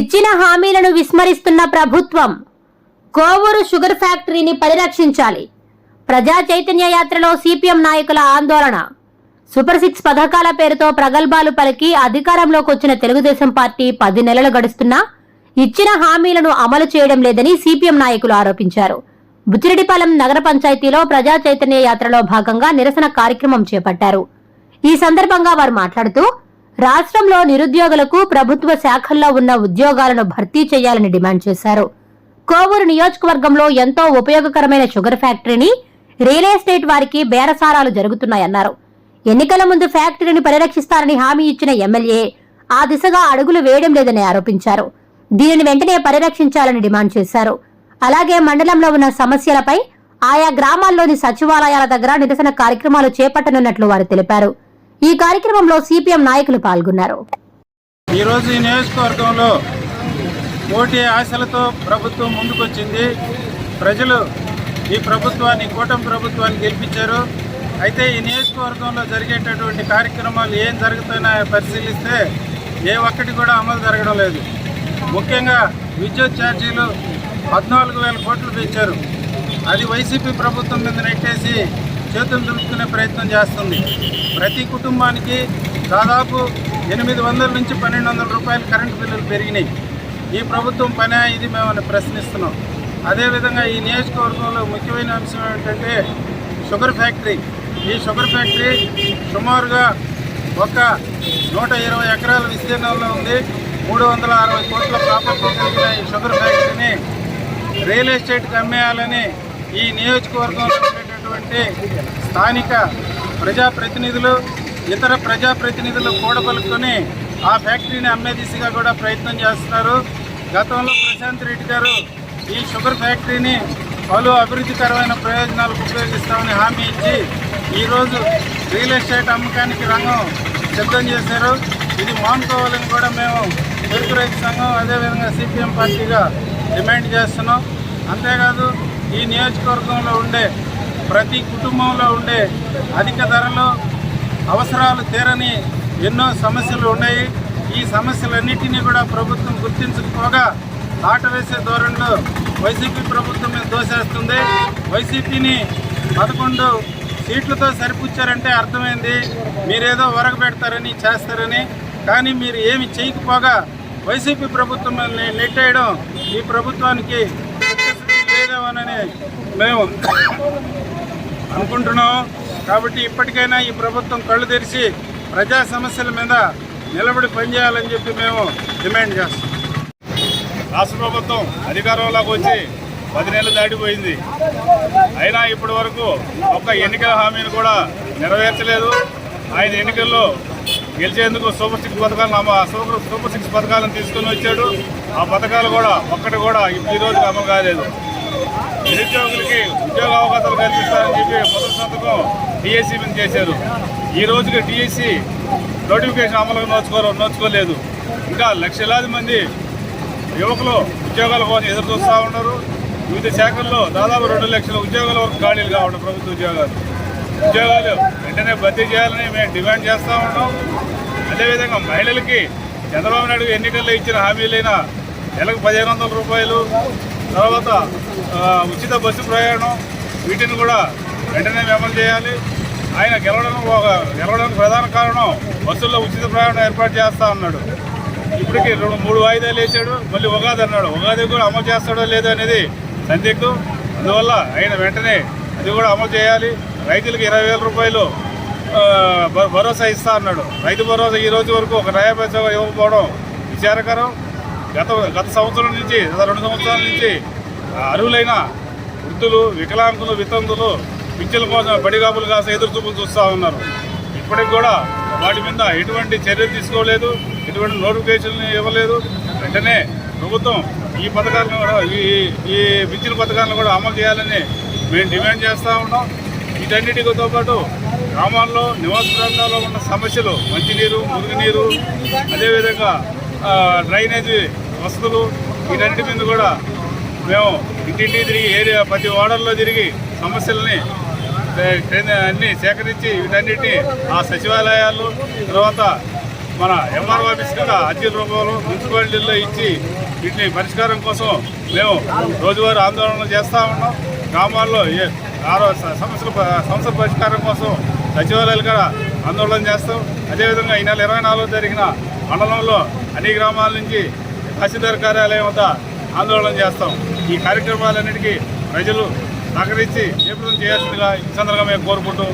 ఇచ్చిన హామీలను విస్మరిస్తున్న ప్రభుత్వం కోవూరు షుగర్ ఫ్యాక్టరీని పరిరక్షించాలి. ప్రజా చైతన్య యాత్రలో సిపిఎం నాయకుల ఆందోళన. సూపర్ సిక్స్ పథకాల పేరుతో ప్రగల్భాలు పలికి అధికారంలోకి వచ్చిన తెలుగుదేశం పార్టీ పది నెలలు గడుస్తున్నా ఇచ్చిన హామీలను అమలు చేయడం లేదని సిపిఎం నాయకులు ఆరోపించారు. బుచ్చిరెడ్డిపాలెం నగర పంచాయతీలో ప్రజా చైతన్య యాత్రలో భాగంగా నిరసన కార్యక్రమం చేపట్టారు. ఈ సందర్భంగా వారు మాట్లాడుతూ రాష్ట్రంలో నిరుద్యోగులకు ప్రభుత్వ శాఖల్లో ఉన్న ఉద్యోగాలను భర్తీ చేయాలని డిమాండ్ చేశారు. కోవూరు నియోజకవర్గంలో ఎంతో ఉపయోగకరమైన షుగర్ ఫ్యాక్టరీని రియల్ ఎస్టేట్ వారికి బేరసారాలు జరుగుతున్నాయన్నారు. ఎన్నికల ముందు ఫ్యాక్టరీని పరిరక్షిస్తారని హామీ ఇచ్చిన ఎమ్మెల్యే ఆ దిశగా అడుగులు వేయడం లేదని ఆరోపించారు. దీనిని వెంటనే పరిరక్షించాలని డిమాండ్ చేశారు. అలాగే మండలంలో ఉన్న సమస్యలపై ఆయా గ్రామాల్లోని సచివాలయాల దగ్గర నిరసన కార్యక్రమాలు చేపట్టనున్నట్లు వారు తెలిపారు. ఈ కార్యక్రమంలో సిపిఎం నాయకులు పాల్గొన్నారు. ఈరోజు ఈ నియోజకవర్గంలో పోటీ ఆశలతో ప్రభుత్వం ముందుకొచ్చింది. ప్రజలు ఈ ప్రభుత్వాన్ని కూటమి ప్రభుత్వాన్ని గెలిపించారు. అయితే ఈ నియోజకవర్గంలో జరిగేటటువంటి కార్యక్రమాలు ఏం జరుగుతున్నాయో పరిశీలిస్తే ఏ ఒక్కటి కూడా అమలు జరగడం లేదు. ముఖ్యంగా విద్యుత్ ఛార్జీలు పద్నాలుగు వేల కోట్లు పెంచారు. అది వైసీపీ ప్రభుత్వం మీద నెట్టేసి చేతులు దులుపుకునే ప్రయత్నం చేస్తుంది. ప్రతి కుటుంబానికి దాదాపు ఎనిమిది వందల నుంచి పన్నెండు వందల రూపాయలు కరెంటు బిల్లులు పెరిగినాయి. ఈ ప్రభుత్వం పని ఇది మేము ప్రశ్నిస్తున్నాం. అదేవిధంగా ఈ నియోజకవర్గంలో ముఖ్యమైన అంశం ఏంటంటే షుగర్ ఫ్యాక్టరీ. ఈ షుగర్ ఫ్యాక్టరీ సుమారుగా ఒక నూట ఇరవై ఎకరాల విస్తీర్ణంలో ఉంది. మూడు వందల అరవై కోట్ల ప్రాపర్టీ కలిగిన ఈ షుగర్ ఫ్యాక్టరీని రియల్ ఎస్టేట్కి అమ్మేయాలని ఈ నియోజకవర్గంలో ఉన్నటువంటి స్థానిక ప్రజాప్రతినిధులు ఇతర ప్రజాప్రతినిధులు కూడబలుకొని ఆ ఫ్యాక్టరీని అమ్మే దిశగా కూడా ప్రయత్నం చేస్తున్నారు. గతంలో ప్రశాంత్ రెడ్డి గారు ఈ షుగర్ ఫ్యాక్టరీని పలు అభివృద్ధికరమైన ప్రయోజనాలకు ఉపయోగిస్తామని హామీ ఇచ్చి ఈరోజు రియల్ ఎస్టేట్ అమ్మకానికి రంగం సిద్ధం చేశారు. ఇది మానుకోవాలని కూడా మేము తెలుగు రైతు సంఘం అదేవిధంగా సిపిఎం పార్టీగా డిమాండ్ చేస్తున్నాం. అంతేకాదు ఈ నియోజకవర్గంలో ఉండే ప్రతి కుటుంబంలో ఉండే అధిక ధరలు అవసరాలు తీరని ఎన్నో సమస్యలు ఉన్నాయి. ఈ సమస్యలన్నింటినీ కూడా ప్రభుత్వం గుర్తించకపోగా ఆట వేసే ధోరణిలో వైసీపీ ప్రభుత్వం మీద దోసేస్తుంది వైసీపీని పదకొండు సీట్లతో సరిపుచ్చారంటే అర్థమైంది. మీరేదో వరగబెడతారని చేస్తారని. కానీ మీరు ఏమి చేయకపోగా వైసీపీ ప్రభుత్వం నెట్టేయడం ఈ ప్రభుత్వానికి లేదేమోనని మేము అనుకుంటున్నాం. కాబట్టి ఇప్పటికైనా ఈ ప్రభుత్వం కళ్ళు తెరిచి ప్రజా సమస్యల మీద నిలబడి పనిచేయాలని చెప్పి మేము డిమాండ్ చేస్తాం రాష్ట్ర ప్రభుత్వం అధికారంలోకి వచ్చి పది నెలలు దాటిపోయింది. అయినా ఇప్పటి వరకు ఒక్క ఎన్నికల హామీని కూడా నెరవేర్చలేదు. ఆయన ఎన్నికల్లో గెలిచేందుకు సూపర్ సిక్స్ పథకాలను అమ- సూపర్ సూపర్ సిక్స్ పథకాలను తీసుకుని వచ్చాడు. ఆ పథకాలు కూడా ఒక్కటి కూడా ఈరోజు అమలు కాలేదు. నిరుద్యోగులకి ఉద్యోగ అవకాశాలు కల్పిస్తారని చెప్పి మొదటి సంతకం టీఎస్సీ మీద చేశారు. ఈ రోజుకి టీఎస్సీ నోటిఫికేషన్ అమలు నోచుకోరు నోచుకోలేదు. ఇంకా లక్షలాది మంది యువకులు ఉద్యోగాల కోసం ఎదురు చూస్తూ ఉన్నారు. వివిధ శాఖల్లో దాదాపు రెండు లక్షల ఉద్యోగాల వరకు ఖాళీలు కావడం ప్రభుత్వ ఉద్యోగాలు. ఉద్యోగాలు వెంటనే భర్తీ చేయాలని మేము డిమాండ్ చేస్తూ ఉన్నాం. అదేవిధంగా మహిళలకి చంద్రబాబు నాయుడు ఎన్నికల్లో ఇచ్చిన హామీలైన నెలకు పదిహేను వందల రూపాయలు తర్వాత ఉచిత బస్సు ప్రయాణం వీటిని కూడా వెంటనే అమలు చేయాలి. ఆయన గెలవడానికి ఒక గెలవడానికి ప్రధాన కారణం బస్సుల్లో ఉచిత ప్రయాణం ఏర్పాటు చేస్తా అన్నాడు. ఇప్పటికి రెండు మూడు వాయిదాలు వేసాడు మళ్ళీ ఉగాది అన్నాడు. ఉగాది కూడా అమలు చేస్తాడో లేదో అనేది సందిగ్ధం. అందువల్ల ఆయన వెంటనే అది కూడా అమలు చేయాలి. రైతులకు ఇరవై వేల రూపాయలు భ- భరోసా ఇస్తా అన్నాడు. రైతు భరోసా ఈ రోజు వరకు ఒక నయా ఇవ్వకపోవడం విచారకరం. గత గత సంవత్సరం నుంచి గత రెండు సంవత్సరాల నుంచి అర్హులైన వృద్ధులు వికలాంగులు వితంతులు పింఛన్ల కోసం బడిగాపులు కాస్త ఎదురు చూపులు చూస్తూ ఉన్నారు. ఇప్పటికి కూడా వాటి మీద ఎటువంటి చర్యలు తీసుకోలేదు ఎటువంటి నోటిఫికేషన్లు ఇవ్వలేదు. వెంటనే ప్రభుత్వం ఈ పథకాలను కూడా ఈ ఈ పింఛన్ పథకాలను కూడా అమలు చేయాలని మేము డిమాండ్ చేస్తూ ఉన్నాం. వీటన్నిటితో పాటు గ్రామాల్లో నివాస ప్రాంతాల్లో ఉన్న సమస్యలు మంచినీరు మురుగునీరు అదేవిధంగా డ్రైనేజీ వసతులు వీటన్నిటి మీద కూడా మేము ఇంటింటి తిరిగి ఏరియా ప్రతి వార్డర్లో తిరిగి సమస్యలని అన్నీ అన్ని సేకరించి వీటన్నిటిని ఆ సచివాలయాలు తర్వాత మన ఎంఆర్ఓ ఆఫీస్ కింద అర్జీ రూపంలో మున్సిపాలిటీల్లో ఇచ్చి వీటిని పరిష్కారం కోసం మేము రోజువారీ ఆందోళన చేస్తూ ఉన్నాం. గ్రామాల్లో ఏ ఆరో సమస్యల సమస్యల పరిష్కారం కోసం సచివాలయాలు కూడా ఆందోళన చేస్తాం. అదేవిధంగా ఈ నెల ఇరవై నాలుగు జరిగిన మండలంలో అన్ని గ్రామాల నుంచి తహసీల్దార్ కార్యాలయం వద్ద ఆందోళన చేస్తాం. ఈ కార్యక్రమాలన్నిటికీ ప్రజలు సహకరించి జయప్రదం చేయాల్సిందిగా ఈ సందర్భంగా మేము కోరుకుంటూ